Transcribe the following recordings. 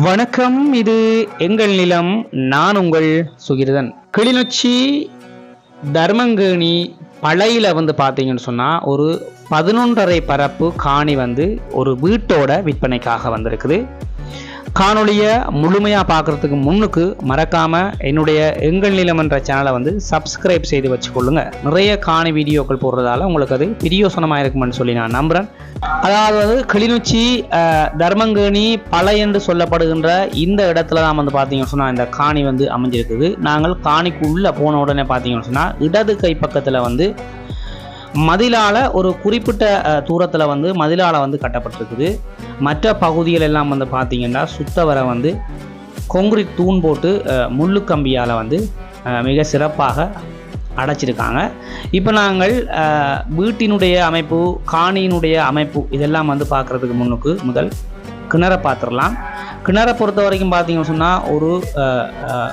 வணக்கம் இது எங்கள் நிலம் நான் உங்கள் சுகிர்தன். கிளிநொச்சி தர்மங்கேணி பழையில் வந்து பார்த்தீங்கன்னு சொன்னால் ஒரு பதினொன்றரை பரப்பு காணி வந்து ஒரு வீட்டோட விற்பனைக்காக வந்திருக்குது. காணொலியை முழுமையாக பார்க்குறதுக்கு முன்னுக்கு மறக்காமல் என்னுடைய எங்கள் நிலம் என்ற சேனலை வந்து சப்ஸ்கிரைப் செய்து வச்சுக்கொள்ளுங்க. நிறைய காணி வீடியோக்கள் போடுறதால உங்களுக்கு அது பிரியோசனமாக இருக்குமென்னு சொல்லி நான் நம்புகிறேன் அதாவது கிளிநொச்சி தர்மங்கேணி பழை என்று சொல்லப்படுகின்ற இந்த இடத்துல தான் வந்து பார்த்தீங்கன்னு சொன்னால் இந்த காணி வந்து அமைஞ்சிருக்குது. நாங்கள் காணிக்குள்ளே போன உடனே பார்த்தீங்கன்னு சொன்னால் இடது கை பக்கத்தில் வந்து மதிலால் ஒரு குறிப்பிட்ட தூரத்தில் வந்து மதிலால் வந்து கட்டப்பட்டிருக்குது. மற்ற பகுதிகள் எல்லாம் வந்து பார்த்தீங்கன்னா சுத்தவரை வந்து கொங்கிரீட் தூண் போட்டு முள்ளு கம்பியால் வந்து மிக சிறப்பாக அடைச்சிருக்காங்க. இப்போ நாங்கள் வீட்டினுடைய அமைப்பு காணியினுடைய அமைப்பு இதெல்லாம் வந்து பார்க்குறதுக்கு முன்னுக்கு முதல் கிணற பார்த்துடலாம். கிணறை பொறுத்த வரைக்கும் பார்த்தீங்கன்னு சொன்னால் ஒரு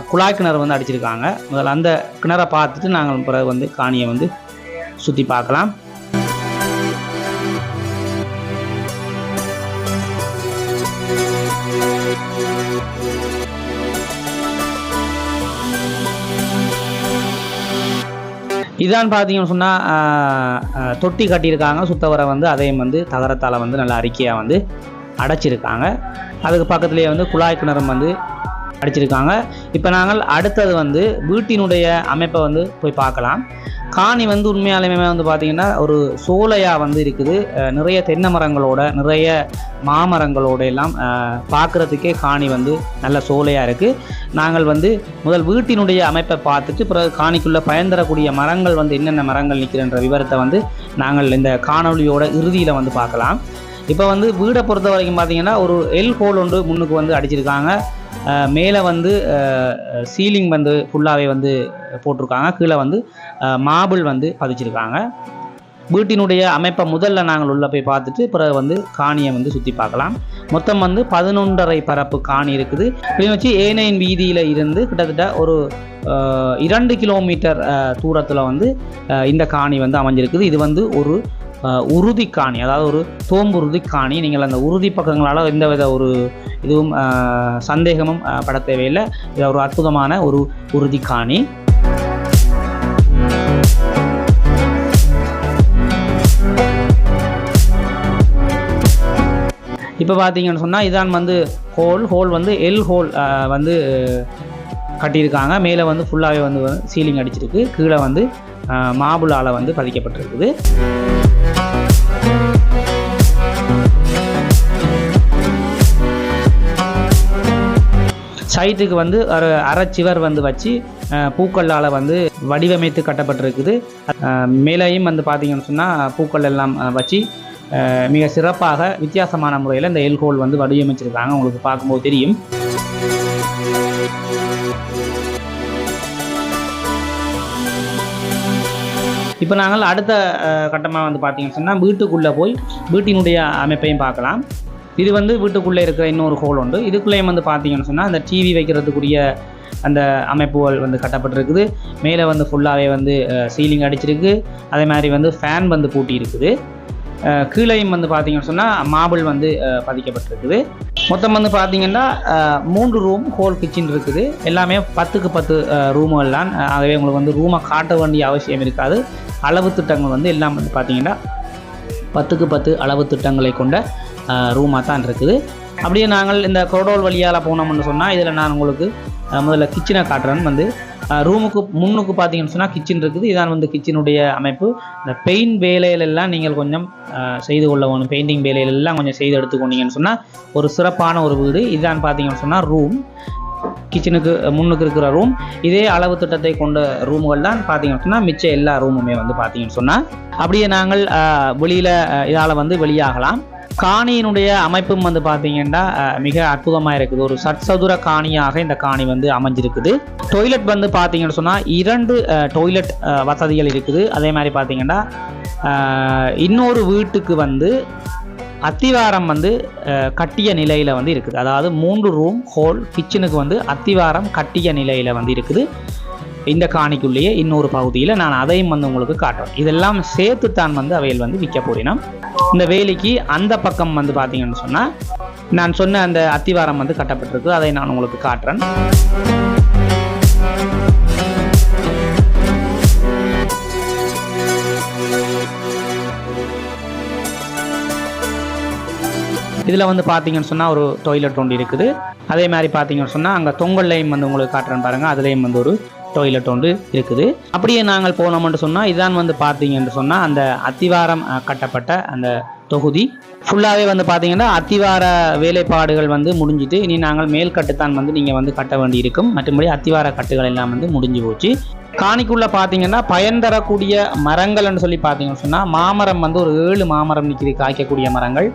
குழாய் கிணறு வந்து அடிச்சிருக்காங்க. முதல்ல அந்த கிணறை பார்த்துட்டு நாங்கள் பிறகு வந்து காணியை வந்து சுற்றி பார்க்கலாம். இதான் பார்த்தீங்கன்னு சொன்னால் தொட்டி கட்டியிருக்காங்க. சுத்தவரை வந்து அதையும் வந்து தகரத்தால் வந்து நல்லா அறிக்கையாக வந்து அடைச்சிருக்காங்க. அதுக்கு பக்கத்துலேயே வந்து குழாய் கிணறும் வந்து அடிச்சிருக்காங்க. இப்போ நாங்கள் அடுத்தது வந்து வீட்டினுடைய அமைப்பை வந்து போய் பார்க்கலாம். காணி வந்து உண்மையாலுமே வந்து பார்த்திங்கன்னா ஒரு சோலையாக வந்து இருக்குது. நிறைய தென்னை மரங்களோட நிறைய மாமரங்களோட எல்லாம் பார்க்குறதுக்கே காணி வந்து நல்ல சோலையாக இருக்குது நாங்கள் வந்து முதல் வீட்டினுடைய அமைப்பை பார்த்துட்டு பிறகு காணிக்குள்ளே பயன்தரக்கூடிய மரங்கள் வந்து என்னென்ன மரங்கள் நிற்கிறன்ற விவரத்தை வந்து நாங்கள் இந்த காணொளியோட இறுதியில் வந்து பார்க்கலாம். இப்போ வந்து வீடை பொறுத்த வரைக்கும் பார்த்திங்கன்னா ஒரு எல் ஹோல் ஒன்று முன்னுக்கு வந்து அடிச்சிருக்காங்க. மேலே வந்து சீலிங் வந்து ஃபுல்லாகவே வந்து போட்டிருக்காங்க. கீழே வந்து மாபிள் வந்து பதிச்சிருக்காங்க. வீட்டினுடைய அமைப்பை முதல்ல நாங்கள் உள்ளே போய் பார்த்துட்டு பிறகு வந்து காணியை வந்து சுற்றி பார்க்கலாம். மொத்தம் வந்து பதினொன்றரை பரப்பு காணி இருக்குது. இப்படி வச்சு ஏனையின் வீதியில் இருந்து கிட்டத்தட்ட ஒரு இரண்டு கிலோமீட்டர் தூரத்தில் வந்து இந்த காணி வந்து அமைஞ்சிருக்குது. இது வந்து ஒரு உறுதி காணி அதாவது ஒரு தோம்புறுதி காணி. நீங்கள் அந்த உறுதி பக்கங்களால் எந்த வித ஒரு இதுவும் சந்தேகமும் பட தேவையில்லை. இது ஒரு அற்புதமான ஒரு உறுதி காணி. இப்போ பார்த்தீங்கன்னு சொன்னால் இதான் வந்து ஹோல். ஹோல் வந்து எல் ஹோல் வந்து கட்டியிருக்காங்க. மேலே வந்து ஃபுல்லாகவே வந்து சீலிங் அடிச்சிருக்கு. கீழே வந்து மாபுலால் வந்து பதிக்கப்பட்டிருக்குது. சைட்டுக்கு வந்து ஒரு அரைச்சிவர் வந்து வச்சு பூக்களால் வந்து வடிவமைத்து கட்டப்பட்டிருக்குது. மேலேயும் வந்து பார்த்தீங்கன்னு சொன்னால் பூக்கள் எல்லாம் வச்சு மிக சிறப்பாக வித்தியாசமான முறையில் இந்த எல்கோல் வந்து வடிவமைச்சிருக்காங்க. உங்களுக்கு பார்க்கும்போது தெரியும். இப்போ நாங்கள் அடுத்த கட்டமாக வந்து பார்த்தீங்கன்னு சொன்னால் வீட்டுக்குள்ளே போய் வீட்டினுடைய அமைப்பையும் பார்க்கலாம். இது வந்து வீட்டுக்குள்ளே இருக்கிற இன்னொரு ஹோல் உண்டு. இதுக்குள்ளேயும் வந்து பார்த்தீங்கன்னு சொன்னால் அந்த டிவி வைக்கிறதுக்குரிய அந்த அமைப்புகள் வந்து கட்டப்பட்டிருக்குது. மேலே வந்து ஃபுல்லாகவே வந்து சீலிங் அடிச்சிருக்கு. அதே மாதிரி வந்து ஃபேன் வந்து பூட்டி இருக்குது கீழையும் வந்து பார்த்தீங்கன்னு சொன்னால் மாபிள் வந்து பதிக்கப்பட்டிருக்குது. மொத்தம் வந்து பார்த்தீங்கன்னா மூன்று ரூம் ஹோல் கிச்சன் இருக்குது. எல்லாமே பத்துக்கு பத்து ரூம்கள் தான். ஆகவே உங்களுக்கு வந்து ரூமை காட்ட வேண்டிய அவசியம் இருக்காது. அளவு திட்டங்கள் வந்து எல்லாம் வந்து பார்த்திங்கன்னா பத்துக்கு பத்து அளவு திட்டங்களை கொண்ட ரூமாக தான் இருக்குது. அப்படியே நாங்கள் இந்த கொரோடோல் வழியால் போனோம்னு சொன்னால் இதில் நான் உங்களுக்கு முதல்ல கிச்சனை காட்டுறேன் வந்து ரூமுக்கு முன்னுக்கு பார்த்தீங்கன்னு சொன்னால் கிச்சன் இருக்குது. இதான் வந்து கிச்சனுடைய அமைப்பு. இந்த பெயிண்ட் வேலையிலெல்லாம் நீங்கள் கொஞ்சம் செய்து கொள்ள வேணும் பெயிண்டிங் வேலையிலெல்லாம் கொஞ்சம் செய்து எடுத்துக்கொண்டீங்கன்னு சொன்னால் ஒரு சிறப்பான ஒரு வீடு. இதுதான் பார்த்தீங்கன்னு சொன்னால் ரூம் கிச்சனுக்கு முன்னுக்கு இருக்கிற ரூம் இதே அளவு திட்டத்தை கொண்ட ரூம்கள் தான் பார்த்தீங்கன்னு சொன்னால் மிச்ச எல்லா ரூமுமே வந்து பார்த்தீங்கன்னு சொன்னால் அப்படியே நாங்கள் வெளியில் இதால் வந்து வெளியாகலாம். காணியினுடைய அமைப்பும் வந்து பார்த்தீங்கன்னா மிக அற்புதமாக இருக்குது. ஒரு சட்சதுர காணியாக இந்த காணி வந்து அமைஞ்சிருக்குது. டொய்லெட் வந்து பார்த்தீங்கன்னு சொன்னால் இரண்டு டொய்லெட் வசதிகள் இருக்குது. அதே மாதிரி பார்த்தீங்கன்னா இன்னொரு வீட்டுக்கு வந்து அத்திவாரம் வந்து கட்டிய நிலையில் வந்து இருக்குது. அதாவது மூன்று ரூம் ஹோல் கிச்சனுக்கு வந்து அத்திவாரம் கட்டிய நிலையில் வந்து இருக்குது. இந்த காணிக்குள்ளேயே இன்னொரு பகுதியில் நான் அதையும் வந்து உங்களுக்கு காட்டுறேன். இதெல்லாம் சேர்த்து தான் வந்து அவையில் வந்து விற்க போறினோம் இந்த வேலிக்கு அந்த பக்கம் வந்து பார்த்தீங்கன்னு சொன்னால் நான் சொன்ன அந்த அத்திவாரம் வந்து கட்டப்பட்டிருக்கு. அதை நான் உங்களுக்கு காட்டுறேன். இதில் வந்து பார்த்தீங்கன்னு சொன்னால் ஒரு டொய்லெட் ஒன்று இருக்குது. அதே மாதிரி பார்த்தீங்கன்னு சொன்னால் அங்கே தொங்கல்லையும் வந்து உங்களுக்கு காட்டுறேன் பாருங்கள் அதுலேயும் வந்து ஒரு டொய்லெட் ஒன்று இருக்குது. அப்படியே நாங்கள் போனோம்னு சொன்னால் இதான் வந்து பார்த்தீங்கன்னு சொன்னால் அந்த அத்திவாரம் கட்டப்பட்ட அந்த தொகுதி. ஃபுல்லாகவே வந்து பார்த்தீங்கன்னா அத்திவார வேலைப்பாடுகள் வந்து முடிஞ்சிட்டு இனி நாங்கள் மேல் கட்டுத்தான் வந்து நீங்கள் வந்து கட்ட வேண்டியிருக்கும். மற்றபடி அத்திவார கட்டுகள் எல்லாம் வந்து முடிஞ்சு போச்சு. காணிக்குள்ளே பார்த்தீங்கன்னா பயன் தரக்கூடிய மரங்கள்னு சொல்லி பார்த்தீங்கன்னு சொன்னால் மாமரம் வந்து ஒரு ஏழு மாமரம் நிற்கிது காய்க்கக்கூடிய மரங்கள்.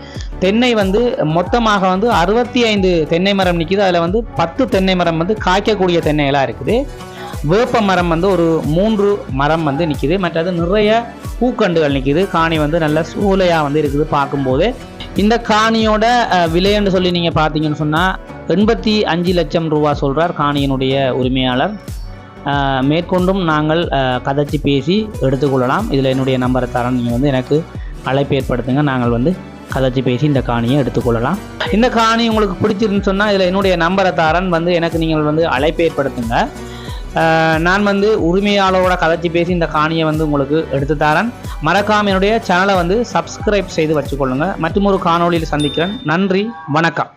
தென்னை வந்து மொத்தமாக வந்து அறுபத்தி ஐந்து தென்னை மரம் நிற்கிது அதில் வந்து பத்து தென்னை மரம் வந்து காய்க்கக்கூடிய தென்னைகளாக இருக்குது. வேப்ப மரம் வந்து ஒரு மூன்று மரம் வந்து நிற்கிது மற்றது நிறைய பூக்கண்டுகள் நிற்கிது காணி வந்து நல்ல சூளையாக வந்து இருக்குது பார்க்கும்போது. இந்த காணியோட விலைன்னு சொல்லி நீங்கள் பார்த்தீங்கன்னு சொன்னால் எண்பத்தி அஞ்சு லட்சம் ரூபா சொல்கிறார் காணியினுடைய உரிமையாளர். மேற்கொண்டும் நாங்கள் கதைச்சி பேசி எடுத்துக்கொள்ளலாம். இதில் என்னுடைய நம்பரை தரேன். நீங்கள் வந்து எனக்கு அழைப்பு ஏற்படுத்துங்க. நாங்கள் வந்து கதைச்சி பேசி இந்த காணியை எடுத்துக்கொள்ளலாம். இந்த காணி உங்களுக்கு பிடிச்சிருந்துன்னு சொன்னால் இதில் என்னுடைய நம்பரை தரேன். வந்து எனக்கு நீங்கள் வந்து அழைப்பு ஏற்படுத்துங்க. நான் வந்து உரிமையாளரோட கதைச்சி பேசி இந்த காணியை வந்து உங்களுக்கு எடுத்து தரேன். மறக்காம என்னுடைய சேனலை வந்து சப்ஸ்கிரைப் செய்து வச்சுக்கொள்ளுங்கள் மற்றும் ஒரு காணொலியில் சந்திக்கிறேன். நன்றி வணக்கம்.